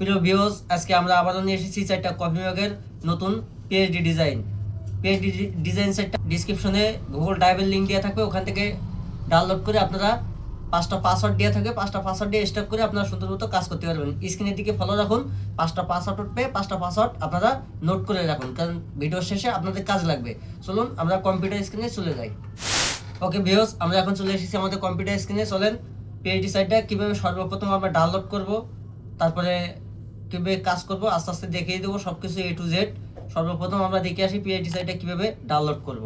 প্রিয় ভিউজ আজকে আমরা আবারও নিয়ে এসেছি চারটা কফি মগের নতুন পিএইচডি ডিজাইন পিএইচডি ডিজাইন সেটটা ডিসক্রিপশনে গুগল ড্রাইভের লিঙ্ক দেওয়া থাকবে, ওখান থেকে ডাউনলোড করে আপনারা পাঁচটা পাসওয়ার্ড দেওয়া থাকবে, পাঁচটা পাসওয়ার্ড দিয়ে স্টক করে আপনারা সুন্দর মতো কাজ করতে পারবেন। স্ক্রিনের দিকে ফলো রাখুন, পাঁচটা পাসওয়ার্ড উঠবে, পাঁচটা পাসওয়ার্ড আপনারা নোট করে রাখুন, কারণ ভিডিও শেষে আপনাদের কাজ লাগবে। চলুন আমরা কম্পিউটার স্ক্রিনে চলে যাই। ওকে ভিউস আমরা এখন চলে এসেছি আমাদের কম্পিউটার স্ক্রিনে চলেন পিএইচডি সাইটটা কীভাবে সর্বপ্রথম আমরা ডাউনলোড করব, তারপরে কীভাবে কাজ করব, আস্তে আস্তে দেখিয়ে দেবো সব কিছু এ টু জেড সর্বপ্রথম আমরা দেখে আসি পিএইচডি সাইটটা কীভাবে ডাউনলোড করব।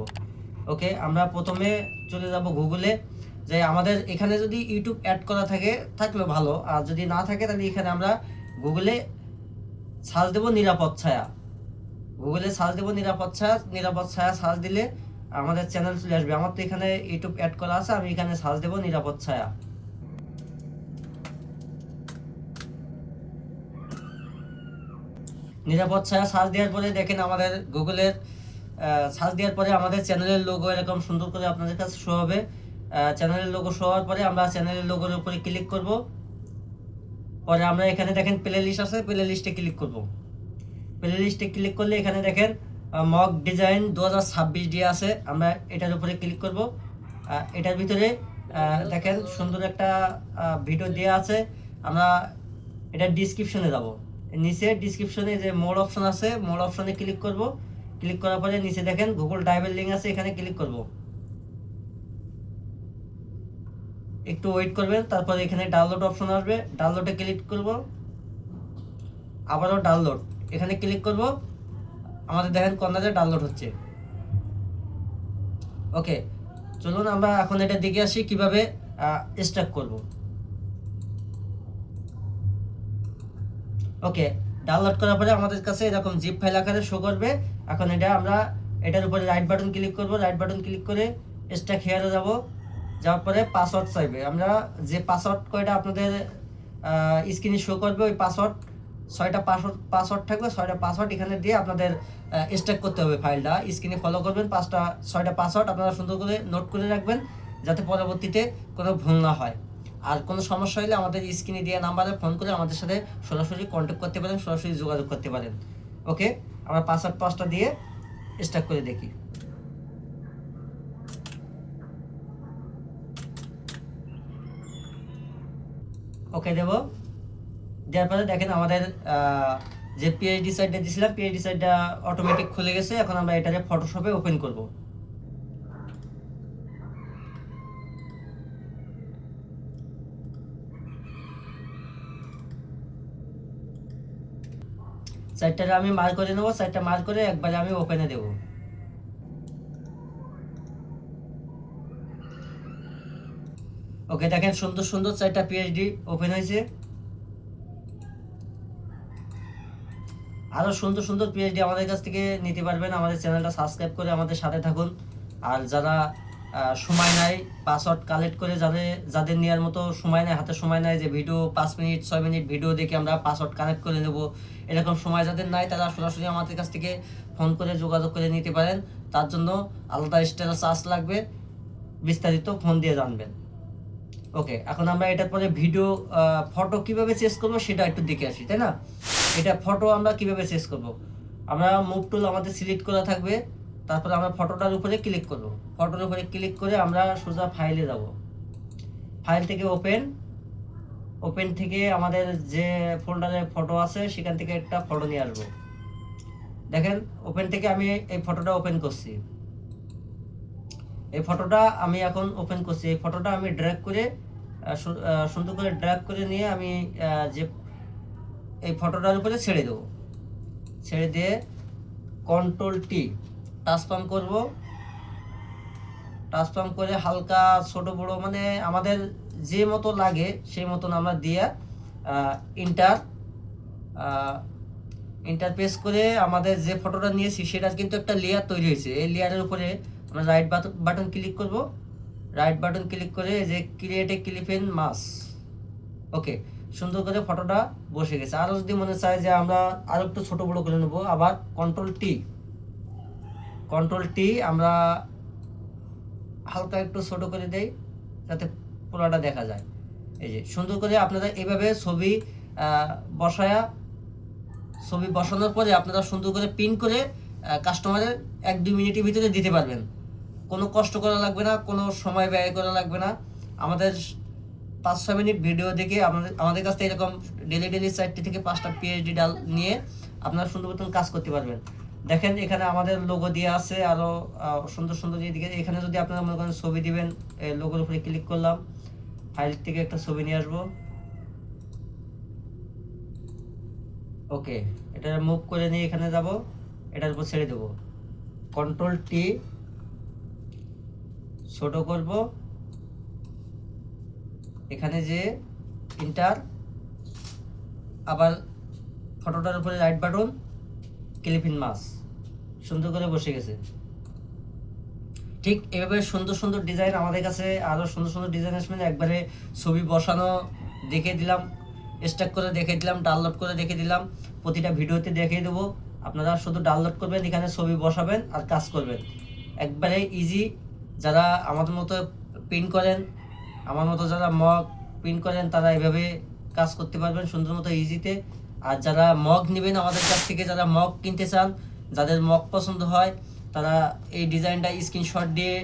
ওকে আমরা প্রথমে চলে যাব গুগলে যে আমাদের এখানে যদি ইউটিউব অ্যাড করা থাকে, থাকলেও ভালো। আর যদি না থাকে, তাহলে এখানে আমরা গুগলে সার্চ দেবো নিরাপদ ছায়া। গুগলে সার্চ দেবো নিরাপদ ছায়া নিরাপদ ছায়া সার্চ দিলে আমাদের চ্যানেল চলে আসবে। আমার তো এখানে ইউটিউব অ্যাড করা আছে, আমি এখানে সার্চ দেবো নিরাপদ ছায়া। নিরাপদ ছায়া সার্চ দেওয়ার পরে দেখেন আমাদের গুগলের সার্চ দেওয়ার পরে আমাদের চ্যানেলের লোগো এরকম সুন্দর করে আপনাদের কাছে শো হবে। চ্যানেলের লোগো শো হওয়ার পরে আমরা চ্যানেলের লোগোর উপরে ক্লিক করব। পরে আমরা এখানে দেখেন প্লে লিস্ট আছে প্লে লিস্টে ক্লিক করব। প্লে লিস্টে ক্লিক করলে এখানে দেখেন মক ডিজাইন দু হাজার ছাব্বিশ দিয়ে আছে। আমরা এটার উপরে ক্লিক করব। এটার ভিতরে দেখেন সুন্দর একটা ভিডিও দেওয়া আছে। আমরা এটা ডিসক্রিপশনে যাব। নিচে ডিসক্রিপশনে যে মোর অপশন আছে মোর অপশনে ক্লিক করব। ক্লিক করার পরে নিচে দেখেন গুগল ড্রাইভের লিঙ্ক আছে, এখানে ক্লিক করব। একটু ওয়েট করবেন, তারপরে এখানে ডাউনলোড অপশন আসবে। ডাউনলোডে ক্লিক করব। আবারও ডাউনলোড এখানে ক্লিক করব। আমাদের দেখেন কর্নারে ডাউনলোড হচ্ছে। ওকে চলুন আমরা এখন এটা দেখে আসি, কীভাবে স্টার্ট করব। ওকে ডাউনলোড করার পরে আমাদের কাছে এরকম জিপ ফাইল আকারে শো করবে। এখন এটা আমরা, এটার উপরে রাইট বাটন ক্লিক করব। রাইট বাটন ক্লিক করে স্ট্যাক হেয়ারে যাব। যাওয়ার পরে পাসওয়ার্ড চাইবে। আমরা যে পাসওয়ার্ড কয়টা আপনাদের স্ক্রিনে শো করবে, ওই পাসওয়ার্ড ছয়টা পাসওয়ার্ড পাসওয়ার্ড থাকবে, ছয়টা পাসওয়ার্ড এখানে দিয়ে আপনাদের স্ট্যাক করতে হবে ফাইলটা স্ক্রিনে ফলো করবেন, পাঁচটা, ছয়টা পাসওয়ার্ড আপনারা সুন্দর করে নোট করে রাখবেন, যাতে পরবর্তীতে কোনো ভুল না হয়। আর কোনো সমস্যা হলে আমাদের স্ক্রিনে দেওয়া নাম্বারে ফোন করে আমাদের সাথে সরাসরি কন্ট্যাক্ট করতে পারেন, সরাসরি যোগাযোগ করতে পারেন। ওকে আমরা পাসওয়ার্ড পাঁচটা দিয়ে স্টার্ট করে দেখি। ওকে দেব। দেওয়ার পরে দেখেন আমাদের যে পিএইচডি সাইটটা দিয়েছিলাম পিএইচডি সাইটটা অটোমেটিক খুলে গেছে। এখন আমরা এটাকে ফটোশপে ওপেন করব। সাইটটা আমি মার করে নেব সাইটটা মার করে একবারে আমি ওপেনে দেবো। ওকে, দেখেন সুন্দর সুন্দর চারটা পিএইচডি ওপেন হয়েছে। আরও সুন্দর সুন্দর পিএইচডি আমাদের কাছ থেকে নিতে পারবেন। আমাদের চ্যানেলটা সাবস্ক্রাইব করে আমাদের সাথে থাকুন। আর যারা সময় নাই পাসওয়ার্ড কালেক্ট করে যাদের যাদের নেওয়ার মতো সময় নাই, হাতে সময় নাই যে ভিডিও পাঁচ মিনিট, ছয় মিনিট ভিডিও দেখে আমরা পাসওয়ার্ড কালেক্ট করে নেব। এরকম সময় যাদের নাই, তারা সরাসরি আমাদের কাছ থেকে ফোন করে যোগাযোগ করে নিতে পারেন। তার জন্য আলাদা এক্সট্রা চার্জ লাগবে, বিস্তারিত ফোন দিয়ে জানবেন। ওকে এখন আমরা এটার পরে ভিডিও ফটো কীভাবে চেস করব সেটা একটু দেখে আসি, তাই না? এটা ফটো আমরা কীভাবে চেস করব? আমরা মুভ টুল আমাদের সিলেক্ট করা থাকবে। তারপরে আমরা ফটোটার উপরে ক্লিক করব। ফটোর উপরে ক্লিক করে আমরা সোজা ফাইলে যাব। ফাইল থেকে ওপেন ওপেন থেকে আমাদের যে ফোল্ডারে ফটো আছে, সেখান থেকে একটা ফটো নিয়ে আসব। দেখেন ওপেন থেকে আমি এই ফটোটা ওপেন করছি। এই ফটোটা আমি এখন ওপেন করছি। এই ফটোটা আমি ড্র্যাগ করে সুন্দর করে ড্র্যাগ করে নিয়ে আমি যে এই ফটোটার উপরে ছেড়ে দেবো। ছেড়ে দিয়ে কন্ট্রোল টি টাচপাম করব। টাচপাম করে হালকা ছোট বড় মানে আমাদের যে মতো লাগে সেই মতন আমরা দিয়ে ইন্টার ইন্টারপেস করে আমাদের যে ফটোটা নিয়েছি সেটার কিন্তু একটা লেয়ার তৈরি হয়েছে। এই লেয়ারের উপরে আমরা রাইট বাটন ক্লিক করব। রাইট বাটন ক্লিক করে যে create a clipping mask okay সুন্দর করে ফটোটা বসে গেছে। আরও যদি মনে চায় যে আমরা আরও একটু ছোট বড় করে নেব, আবার কন্ট্রোল টি কন্ট্রোল টি আমরা হালকা একটু ছোট করে দেই, যাতে পুরোটা দেখা যায়। এই যে, সুন্দর করে আপনারা এইভাবে ছবি বসায়া, ছবি বসানোর পরে আপনারা সুন্দর করে পিন করে কাস্টমারের এক দুই মিনিটের ভিতরে দিতে পারবেন। কোনো কষ্ট করা লাগবে না, কোনো সময় ব্যয় করা লাগবে না। আমাদের পাঁচ, ছয় মিনিট ভিডিও দেখে আমাদের আমাদের কাছ থেকে এরকম ডেলি ডেলি চারটে থেকে পাঁচটা পিএইচডি ডাল নিয়ে আপনারা সুন্দর কাজ করতে পারবেন। দেখেন এখানে আমাদের লোগো দিয়ে আছে আরও আহ, সুন্দর সুন্দর দিকে এখানে যদি আপনারা মনে করেন ছবি দিবেন লোগোর উপরে ক্লিক করলাম ফাইল থেকে একটা ছবি নিয়ে আসব। ওকে এটা মুভ করে নিয়ে এখানে যাব এটার উপর ছেড়ে দেবো। কন্ট্রোল টি ছোট করব। এখানে যে ইন্টার আবার ফটোটার উপরে রাইট বাটন ক্লিপিন মাছ। সুন্দর করে বসে গেছে। ঠিক এভাবে সুন্দর সুন্দর ডিজাইন আমাদের কাছে, আরও সুন্দর সুন্দর ডিজাইন আসবে একবারে ছবি বসানো দেখে দিলাম স্টাক করে দেখে দিলাম ডাউনলোড করে দেখে দিলাম, প্রতিটা ভিডিওতে দেখিয়ে দেবো। আপনারা শুধু ডাউনলোড করবেন, এখানে ছবি বসাবেন আর কাজ করবেন। একবারে ইজি যারা আমাদের মতো প্রিন্ট করেন, আমার মতো যারা মগ প্রিন্ট করেন, তারা এভাবে কাজ করতে পারবেন সুন্দর মতো ইজিতে আর যারা মগ নেবেন আমাদের কাছ থেকে, যারা মগ কিনতে চান, যাদের মগ পছন্দ হয়, তারা এই ডিজাইনটা স্ক্রিনশট দিয়ে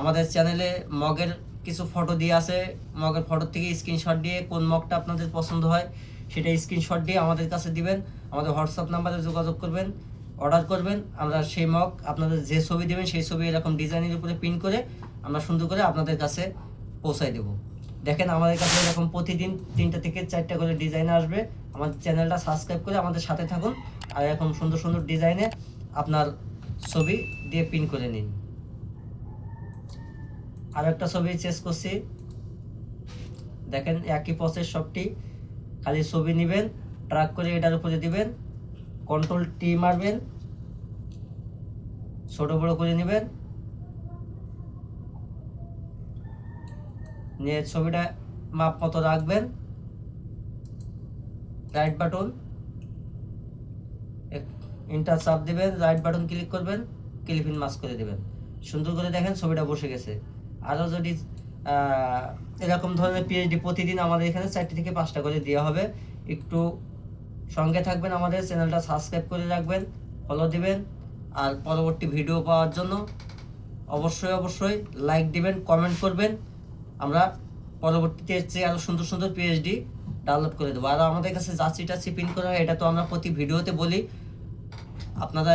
আমাদের চ্যানেলে মগের কিছু ফটো দিয়ে আছে। মগের ফটো থেকে স্ক্রিনশট দিয়ে কোন মগটা আপনাদের পছন্দ হয়, সেটা স্ক্রিনশট দিয়ে আমাদের কাছে দিবেন। আমাদের হোয়াটসঅ্যাপ নাম্বারে যোগাযোগ করবেন অর্ডার করবেন। আমরা সেই মগ আপনাদের যে ছবি দেবেন, সেই ছবি এরকম ডিজাইনের উপরে প্রিন্ট করে আমরা সুন্দর করে আপনাদের কাছে পৌঁছায় দেব। দেখেন আমাদের কাছে এরকম প্রতিদিন তিনটা থেকে চারটা করে ডিজাইন আসবে। আমাদের চ্যানেলটা সাবস্ক্রাইব করে আমাদের সাথে থাকুন। আর এরকম সুন্দর সুন্দর ডিজাইনে আপনার ছবি দিয়ে প্রিন্ট করে নিন। আর একটা ছবি চেস করছি। দেখেন একই প্রসেস সবটি। খালি ছবি নেবেন ট্রাক করে এটার উপরে দিবেন কন্ট্রোল টি মারবেন, ছোট বড় করে নেবেন। নিয়ে ছবিটা মাপ মতো রাখবেন। রাইট বাটন ইন্টার চাপ দিবেন রাইট বাটন ক্লিক করবেন ক্লিপিন মাস করে দিবেন। সুন্দর করে দেখেন ছবিটা বসে গেছে। আরও যদি এরকম ধরনের পিএইচডি প্রতিদিন আমাদের এখানে চারটি থেকে পাঁচটা করে দেওয়া হবে। একটু সঙ্গে থাকবেন আমাদের চ্যানেলটা সাবস্ক্রাইব করে রাখবেন ফলো দিবেন, আর পরবর্তী ভিডিও পাওয়ার জন্য অবশ্যই অবশ্যই লাইক দিবেন কমেন্ট করবেন। আমরা পরবর্তীতে এর আরও সুন্দর সুন্দর পিএইচডি ডাউনলোড করে দেবো। আর আমাদের কাছে যাচ্ছি টাচ্ছি পিন করা হয়, এটা তো আমরা প্রতি ভিডিওতে বলি। আপনারা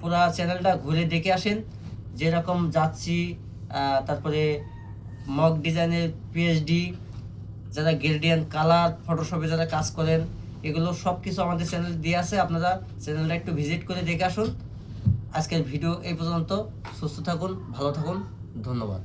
পুরা চ্যানেলটা ঘুরে দেখে আসেন। যেরকম যাচ্ছি তারপরে মগ ডিজাইনের পিএইচডি যারা গেরডিয়ান কালার ফটোশপে যারা কাজ করেন, এগুলো সব কিছু আমাদের চ্যানেল দিয়ে আছে। আপনারা চ্যানেলটা একটু ভিজিট করে দেখে আসুন। আজকের ভিডিও এই পর্যন্ত। সুস্থ থাকুন, ভালো থাকুন। ধন্যবাদ।